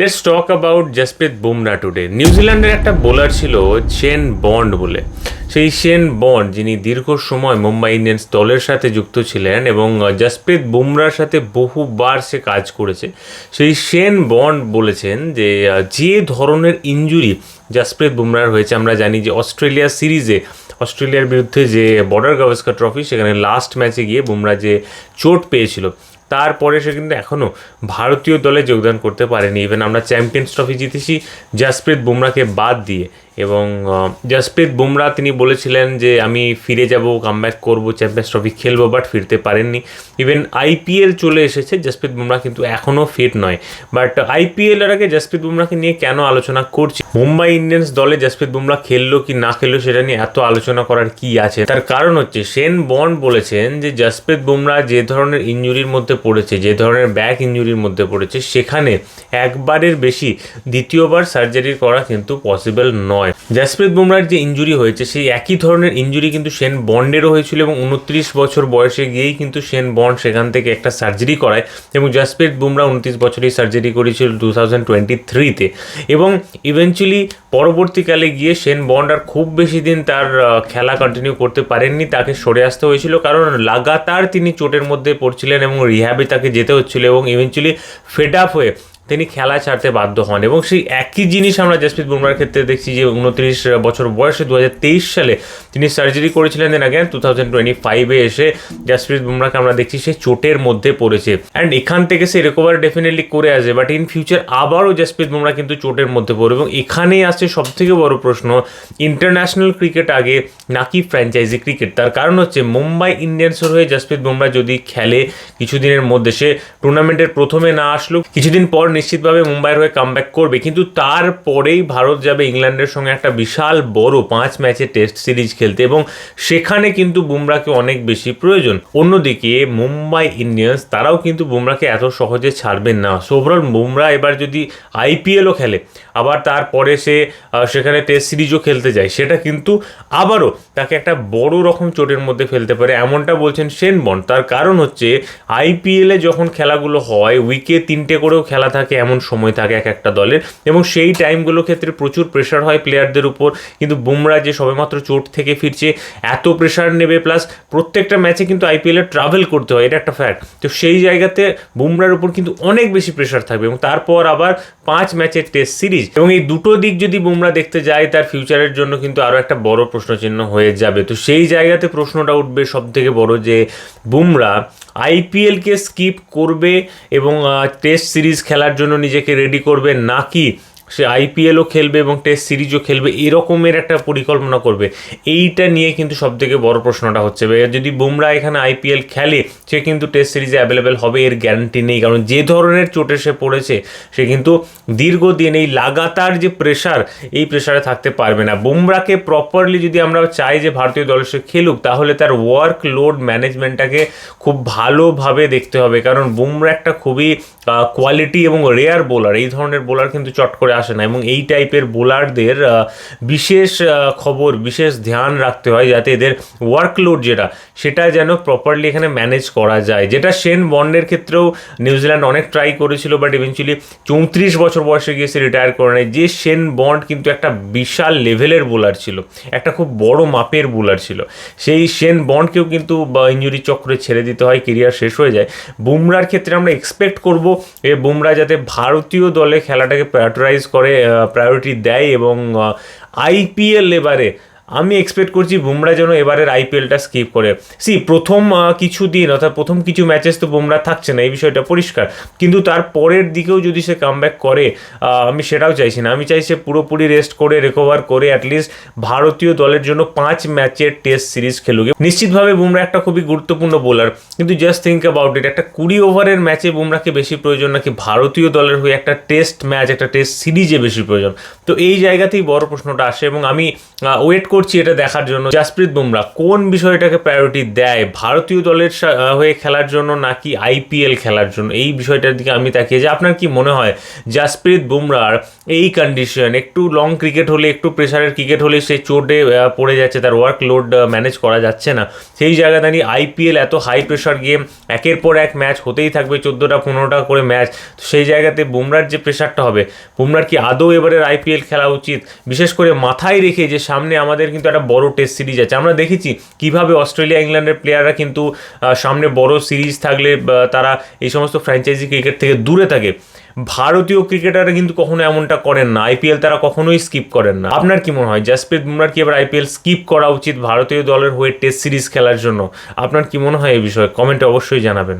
Let's talk about Jasprit Bumrah today নিউজিল্যান্ডের একটা bowler ছিল শেন বন্ড বলে। সেই শেন বন্ড যিনি দীর্ঘ সময় মুম্বাই ইন্ডিয়ান্স দলের সাথে যুক্ত ছিলেন এবং জসপ্রীত বুমরার সাথে বহুবার সে কাজ করেছে। সেই শেন বন্ড বলেছেন যে যে ধরনের ইঞ্জুরি জসপ্রীত বুমরার হয়েছে, আমরা জানি যে অস্ট্রেলিয়া সিরিজে, অস্ট্রেলিয়ার বিরুদ্ধে যে বর্ডার গাভাস্কার ট্রফি সেখানে লাস্ট ম্যাচে গিয়ে বুমরা যে চোট পেয়েছিল তারপরে সে কিন্তু এখনও ভারতীয় দলে যোগদান করতে পারেনি। ইভেন আমরা চ্যাম্পিয়ন্স ট্রফি জিতেছি জাসপ্রীত বুমরাকে বাদ দিয়ে। এবং জাসপ্রীত বুমরা তিনি বলেছিলেন যে, আমি ফিরে যাব কামব্যাক করব চ্যাম্পিয়ন্স ট্রফি খেলব বাট ফিরতে পারেননি। ইভেন আইপিএল চলে এসেছে জাসপ্রীত বুমরা কিন্তু এখনও ফিট নয়। বাট আইপিএল এর আগে জাসপ্রীত বুমরাকে নিয়ে কেন আলোচনা করছি? মুম্বাই ইন্ডিয়ান্স দলে জাসপ্রীত বুমরা খেললো কি না খেললো সেটা নিয়ে এত আলোচনা করার কি আছে? তার কারণ হচ্ছে সেন বন্ড বলেছেন যে জাসপ্রীত বুমরা যে ধরনের ইঞ্জুরির মধ্যে পড়েছে, যে ধরনের ব্যাক ইঞ্জুরির মধ্যে পড়েছে, সেখানে একবারের বেশি দ্বিতীয়বার সার্জারি করা কিন্তু পসিবল নয়। জাসপ্রীত বুমরার যে ইঞ্জুরি হয়েছে, সেই একই ধরনের ইঞ্জুরি কিন্তু সেন বন্ডেরও হয়েছিল এবং উনত্রিশ বছর বয়সে গিয়েই কিন্তু সেন বন্ড সেখান থেকে একটা সার্জারি করায় এবং জাসপ্রীত বুমরা উনত্রিশ বছরেই সার্জারি করেছিল টু থাউজেন্ড টোয়েন্টি থ্রিতে এবং ইভেনচুয়ালি পরবর্তীকালে গিয়ে সেন বন্ড আর খুব বেশি দিন তার খেলা কন্টিনিউ করতে পারেননি, তাকে সরে আসতে হয়েছিল কারণ লাগাতার তিনি চোটের মধ্যে পড়ছিলেন এবং রিহ্যাবে তাকে যেতে হচ্ছিল এবং ইভেনচুয়ালি ফেড আপ হয়ে তিনি খেলা ছাড়তে বাধ্য হন এবং সেই একই জিনিস আমরা জসপ্রীত বুমরার ক্ষেত্রে দেখছি যে উনত্রিশ বছর বয়সে দু হাজার তেইশ সালে তিনি সার্জারি করেছিলেন then again two thousand twenty ফাইভে এসে জসপ্রীত বুমরাকে আমরা দেখছি সে চোটের মধ্যে পড়েছে। অ্যান্ড এখান থেকে সে রিকভার ডেফিনেটলি করে আসবে বাট ইন ফিউচার আবারও জসপ্রীত বুমরা কিন্তু চোটের মধ্যে পড়বে এবং এখানেই আসছে সব থেকে বড় প্রশ্ন ইন্টারন্যাশনাল ক্রিকেট আগে নাকি ফ্র্যাঞ্চাইজি ক্রিকেট তার কারণ হচ্ছে মুম্বাই ইন্ডিয়ান্সের হয়ে জসপ্রীত বুমরা যদি খেলে, কিছুদিনের মধ্যে সে টুর্নামেন্টের প্রথমে না আসলো, কিছুদিন পর নিশ্চিতভাবে মুম্বাইয়ের হয়ে কামব্যাক করবে। কিন্তু তারপরেই ভারত যাবে ইংল্যান্ডের সঙ্গে একটা বিশাল বড় পাঁচ ম্যাচের টেস্ট সিরিজ খেলতে এবং সেখানে কিন্তু বুমরাকে অনেক বেশি প্রয়োজন। অন্যদিকে মুম্বাই ইন্ডিয়ান্স, তারাও কিন্তু বুমরাকে এত সহজে ছাড়বেন না। সো ওভারঅল বুমরা এবার যদি আইপিএলও খেলে, আবার তারপরে সে সেখানে টেস্ট সিরিজও খেলতে যায়, সেটা কিন্তু আবারও তাকে একটা বড় রকম চোটের মধ্যে ফেলতে পারে এমনটা বলছেন সেন বন তার কারণ হচ্ছে আইপিএলে যখন খেলাগুলো হয় উইকে তিনটে করেও খেলা থাকে এমন সময় থাকে এক একটা দলের। এবং সেই টাইমগুলোর ক্ষেত্রে প্রচুর প্রেশার হয় প্লেয়ারদের উপর। কিন্তু বুমরা যে সবেমাত্র চোট থেকে ফিরছে, এত প্রেশার নেবে প্লাস প্রত্যেকটা ম্যাচে কিন্তু আইপিএলে ট্রাভেল করতে হয়, এটা একটা ফ্যাক্ট তো সেই জায়গাতে বুমরার উপর কিন্তু অনেক বেশি প্রেশার থাকবে। এবং তারপর আবার পাঁচ ম্যাচের টেস্ট সিরিজ এবং এই দুটো দিক যদি বুমরা দেখতে যায়, তার ফিউচারের জন্য কিন্তু আরও একটা বড় প্রশ্নচিহ্ন হয়ে যাবে। তো সেই জায়গাতে প্রশ্নটা উঠবে সব থেকে বড় যে, বুমরা আইপিএলকে স্কিপ করবে এবং টেস্ট সিরিজ খেলার জন্য নিজেকে রেডি করবে নাকি সে আইপিএলও খেলবে এবং টেস্ট সিরিজও খেলবে, এরকমের একটা পরিকল্পনা করবে। এইটা নিয়ে কিন্তু সব থেকে বড় প্রশ্নটা হচ্ছে যদি বুমরা এখানে আইপিএল খেলে, সে কিন্তু টেস্ট সিরিজে অ্যাভেলেবেল হবে, এর গ্যারান্টি নেই। কারণ যে ধরনের চোটে সে পড়েছে, সে কিন্তু দীর্ঘদিন এই লাগাতার যে প্রেশার এই প্রেশারে থাকতে পারবে না। বুমরাকে প্রপারলি যদি আমরা চাই যে ভারতীয় দল সে খেলুক, তাহলে তার ওয়ার্ক লোড ম্যানেজমেন্টটাকে খুব ভালোভাবে দেখতে হবে। কারণ বুমরা একটা খুবই কোয়ালিটি এবং রেয়ার বোলার এই ধরনের বোলার কিন্তু চট করে আসে না এবং এই টাইপের বোলারদের বিশেষ খবর, বিশেষ ধ্যান রাখতে হয় যাতে এদের ওয়ার্কলোড যেটা, সেটা যেন প্রপারলি এখানে ম্যানেজ করা যায়। যেটা সেন বন্ডের ক্ষেত্রেও নিউজিল্যান্ড অনেক ট্রাই করেছিল বাট ইভেনচুয়ালি চৌত্রিশ বছর বয়সে গিয়ে সে রিটায়ার করে নেয় যে সেন বন্ড কিন্তু একটা বিশাল লেভেলের বোলার ছিল, একটা খুব বড় মাপের বোলার ছিল। সেই সেন বন্ডকেও কিন্তু ইঞ্জুরি চক্রে ছেড়ে দিতে হয় কেরিয়ার শেষ হয়ে যায়। বুমরার ক্ষেত্রে আমরা এক্সপেক্ট করব, এ বুমরা যাতে ভারতীয় দলে খেলাটাকে প্রায়োরিটাইজ করে প্রায়োরিটি দেয় এবং আইপিএল এবারে আমি এক্সপেক্ট করছি বুমরা যেন এবারের আইপিএলটা স্কিপ করে। সি প্রথম কিছু দিন অর্থাৎ প্রথম কিছু ম্যাচেস তো বুমরা থাকছে না, এই বিষয়টা পরিষ্কার। কিন্তু তার পরের দিকেও যদি সে কামব্যাক করে আমি সেটাও চাইছি না। আমি চাই সে পুরোপুরি রেস্ট করে রিকভার করে অ্যাটলিস্ট ভারতীয় দলের জন্য পাঁচ ম্যাচের টেস্ট সিরিজ খেলুক। নিশ্চিতভাবে বুমরা একটা খুবই গুরুত্বপূর্ণ বোলার কিন্তু জাস্ট থিঙ্ক অ্যাবাউট ইট একটা কুড়ি ওভারের ম্যাচে বুমরাকে বেশি প্রয়োজন নাকি ভারতীয় দলের হয়ে একটা টেস্ট ম্যাচ একটা টেস্ট সিরিজে বেশি প্রয়োজন? তো এই জায়গাতেই বড় প্রশ্নটা আসে এবং আমি ওয়েট করছি এটা দেখার জন্য। জাসপ্রীত বুমরা, কোন বিষয়টাকে প্রায়োরিটি দেয়? ভারতীয় দলের হয়ে খেলার জন্য নাকি আইপিএল খেলার জন্য? এই বিষয়টার দিকে আমি তাকিয়ে যে আপনার কি মনে হয়? জাসপ্রীত বুমরার এই কন্ডিশন একটু লং ক্রিকেট হলে, একটু প্রেশারের ক্রিকেট হলে সে চোটে পড়ে যাচ্ছে, তার ওয়ার্ক লোড ম্যানেজ করা যাচ্ছে না। সেই জায়গায় দাঁড়িয়ে আইপিএল এত হাই প্রেশার গেম একের পর এক ম্যাচ হতেই থাকবে, চোদ্দোটা পনেরোটা করে ম্যাচ তো সেই জায়গাতে বুমরার যে প্রেশারটা হবে, বুমরার কি আদৌ এবারের আইপিএল খেলা উচিত? বিশেষ করে মাথায় রেখে যে সামনে আমাদের কিন্তু একটা বড় টেস্ট সিরিজ আছে। আমরা দেখেছি কীভাবে অস্ট্রেলিয়া, ইংল্যান্ডের প্লেয়াররা কিন্তু সামনে বড় সিরিজ থাকলে তারা এই সমস্ত ফ্র্যাঞ্চাইজি ক্রিকেট থেকে দূরে থাকে। ভারতীয় ক্রিকেটাররা কিন্তু কখনো এমনটা করেন না। আইপিএল তারা কখনোই স্কিপ করেন না। আপনার কি মনে হয়? জাসপ্রীত বুমরার কি এবার আইপিএল স্কিপ করা উচিত ভারতীয় দলের হয়ে টেস্ট সিরিজ খেলার জন্য? আপনার কি মনে হয় এই বিষয়ে? কমেন্টে অবশ্যই জানাবেন।